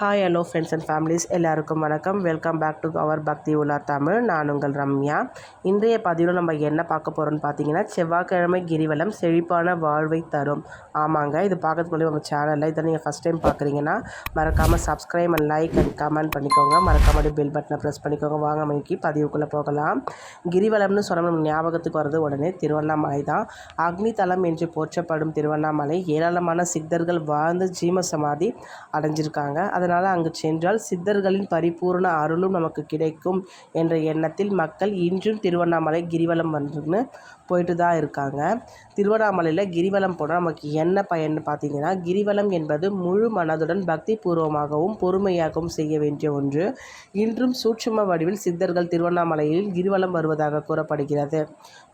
Hi hello friends and families எல்லாருக்கும் வணக்கம். Welcome back to our பக்தி உலா தமிழ் நான் உங்கள் ரம்யா. இன்றைய பதிவில் நம்ம என்ன பார்க்க போகிறோம்னு பார்த்தீங்கன்னா செவ்வாய்க்கிழமை கிரிவலம் செழிப்பான வாழ்வை தரும். ஆமாங்க இது பார்க்கறதுக்கு முன்னாடி உங்கள் சேனலில் இதை நீங்கள் ஃபஸ்ட் டைம் பார்க்குறீங்கன்னா மறக்காமல் subscribe and like and comment பண்ணிக்கோங்க. மறக்காமல் பெல் பட்டனை ப்ரெஸ் பண்ணிக்கோங்க. வாங்க மணிக்கு பதிவுக்குள்ளே போகலாம். கிரிவலம்னு சொன்ன நம்ம ஞாபகத்துக்கு வர்றது உடனே திருவண்ணாமலை தான். அக்னி தலம் என்று போற்றப்படும் திருவண்ணாமலை ஏராளமான சித்தர்கள் வாழ்ந்து ஜீம சமாதி அடைஞ்சிருக்காங்க. அதனால் அங்கு சென்றால் சித்தர்களின் பரிபூர்ண அருளும் நமக்கு கிடைக்கும் என்ற எண்ணத்தில் மக்கள் இன்றும் திருவண்ணாமலை கிரிவலம் வந்துன்னு போயிட்டு தான் இருக்காங்க. திருவண்ணாமலையில் கிரிவலம் போனால் நமக்கு என்ன பயன்னு பார்த்தீங்கன்னா கிரிவலம் என்பது முழு மனதுடன் பக்தி பூர்வமாகவும் பொறுமையாகவும் செய்ய வேண்டிய ஒன்று. இன்றும் சூட்சும வடிவில் சித்தர்கள் திருவண்ணாமலையில் கிரிவலம் வருவதாக கூறப்படுகிறது.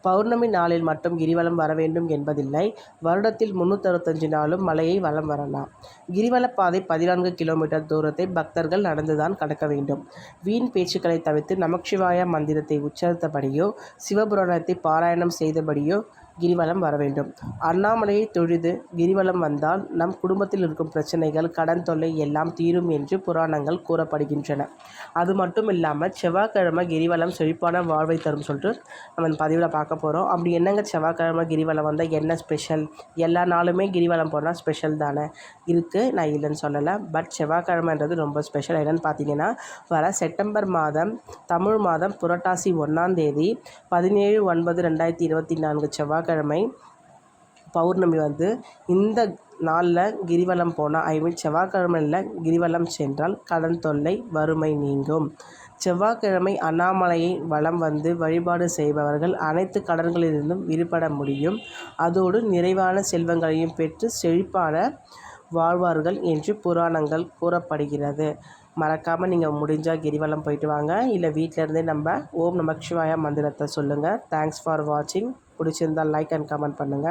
பௌர்ணமி நாளில் மட்டும் கிரிவலம் வர வேண்டும் என்பதில்லை. வருடத்தில் முந்நூற்றறுபத்தஞ்சு நாளும் மலையை வலம் வரலாம். கிரிவல பாதை பதினான்கு கிலோமீட்டர் தூரத்தை பக்தர்கள் நடந்துதான் கடக்க வேண்டும். வீண் பேச்சுக்களை தவிர்த்து நமச்சிவாய மந்திரத்தை உச்சரித்தபடியோ சிவபுராணத்தை பாராயணம் செய்தபடியோ கிரிவலம் வர வேண்டும். அண்ணாமலையை தொழுது கிரிவலம் வந்தால் நம் குடும்பத்தில் இருக்கும் பிரச்சனைகள் கடன் தொல்லை எல்லாம் தீரும் என்று புராணங்கள் கூறப்படுகின்றன. அது மட்டும் இல்லாமல் செவ்வாய்க்கிழமை கிரிவலம் செழிப்பான வாழ்வை தரும் சொல்லிட்டு நம்ம இந்த பதிவில் பார்க்க போகிறோம் அப்படி என்னங்க செவ்வாய்க்கிழமை கிரிவலம் வந்தால் என்ன ஸ்பெஷல் எல்லா நாளுமே கிரிவலம் போனால் ஸ்பெஷல் தானே? இருக்குது நான் இல்லைன்னு சொல்லலை. பட் செவ்வாய்க்கிழமைன்றது ரொம்ப ஸ்பெஷல் என்னென்னு பார்த்தீங்கன்னா வர செப்டம்பர் மாதம் தமிழ் மாதம் புரட்டாசி ஒன்றாம் தேதி பதினேழு ஒன்பது ரெண்டாயிரத்தி இருபத்தி நான்கு செவ்வாய் செவ்வாய்க்கிழமை பௌர்ணமி வந்து இந்த நாளில் கிரிவலம் போனால் ஐ மீன் செவ்வாய்க்கிழமையில் கிரிவலம் சென்றால் கடன் தொல்லை வறுமை நீங்கும். செவ்வாய்க்கிழமை அண்ணாமலையை வலம் வந்து வழிபாடு செய்பவர்கள் அனைத்து கடன்களிலிருந்தும் விடுபட முடியும். அதோடு நிறைவான செல்வங்களையும் பெற்று செழிப்பான வாழ்வார்கள் என்று புராணங்கள் கூறப்படுகிறது. மறக்காமல் நீங்கள் முடிஞ்சால் கிரிவலம் போயிட்டு வாங்க. இல்லை வீட்டிலேருந்தே நம்ம ஓம் நமக்ஷிவாயா மந்திரத்தை சொல்லுங்கள் தேங்க்ஸ் ஃபார் வாட்சிங் பிடிச்சிருந்தால் லைக் அண்ட் கமெண்ட் பண்ணுங்கள்